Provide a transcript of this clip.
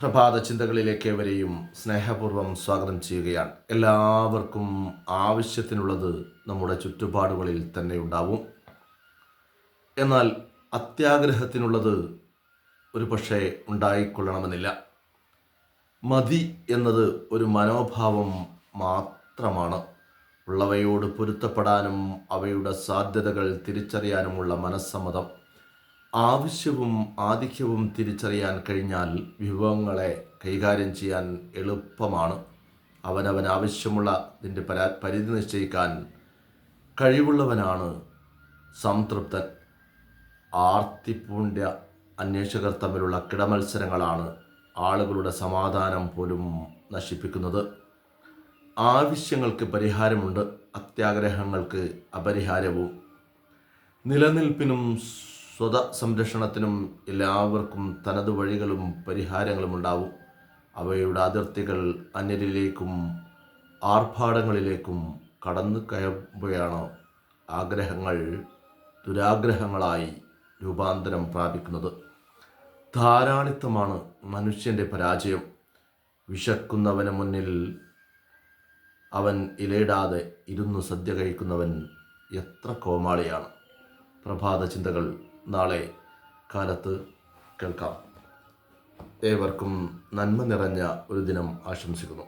പ്രഭാത ചിന്തകളിലേക്ക് ഏവരെയും സ്നേഹപൂർവം സ്വാഗതം ചെയ്യുകയാണ്. എല്ലാവർക്കും ആവശ്യത്തിനുള്ളത് നമ്മുടെ ചുറ്റുപാടുകളിൽ തന്നെ ഉണ്ടാവും. എന്നാൽ അത്യാഗ്രഹത്തിനുള്ളത് ഒരു പക്ഷേ ഉണ്ടായിക്കൊള്ളണമെന്നില്ല. മതി എന്നത് ഒരു മനോഭാവം മാത്രമാണ്. ഉള്ളവയോട് പൊരുത്തപ്പെടാനും അവയുടെ സാധ്യതകൾ തിരിച്ചറിയാനുമുള്ള മനസ്സമ്മതം ആവശ്യവും ആധിക്യവും തിരിച്ചറിയാൻ കഴിഞ്ഞാൽ വിഭവങ്ങളെ കൈകാര്യം ചെയ്യാൻ എളുപ്പമാണ്. അവനവൻ ആവശ്യമുള്ളതിന്റെ പരാ പരിധി നിശ്ചയിക്കാൻ കഴിവുള്ളവനാണ് സംതൃപ്തൻ. ആർത്തിപ്പൂണ്ട അന്വേഷകർ തമ്മിലുള്ള കിടമത്സരങ്ങളാണ് ആളുകളുടെ സമാധാനം പോലും നശിപ്പിക്കുന്നത്. ആവശ്യങ്ങൾക്ക് പരിഹാരമുണ്ട് അത്യാഗ്രഹങ്ങൾക്ക് അപരിഹാരവും. നിലനിൽപ്പിനും സ്വത സംരക്ഷണത്തിനും എല്ലാവർക്കും തനത് വഴികളും പരിഹാരങ്ങളും ഉണ്ടാവും. അവയുടെ അതിർത്തികൾ അന്യരിലേക്കും ആർഭാടങ്ങളിലേക്കും കടന്നു കയറുമ്പോഴാണ് ആഗ്രഹങ്ങൾ ദുരാഗ്രഹങ്ങളായി രൂപാന്തരം പ്രാപിക്കുന്നത്. ധാരാളിത്തമാണ് മനുഷ്യന്റെ പരാജയം. വിശക്കുന്നവന് മുന്നിൽ അവൻ ഇലയിടാതെ ഇരുന്ന് സദ്യ കഴിക്കുന്നവൻ എത്ര കോമാളിയാണ്. പ്രഭാത ചിന്തകൾ നാളെ കാലത്ത് കേൾക്കാം. ഏവർക്കും നന്മ നിറഞ്ഞ ഒരു ദിനം ആശംസിക്കുന്നു.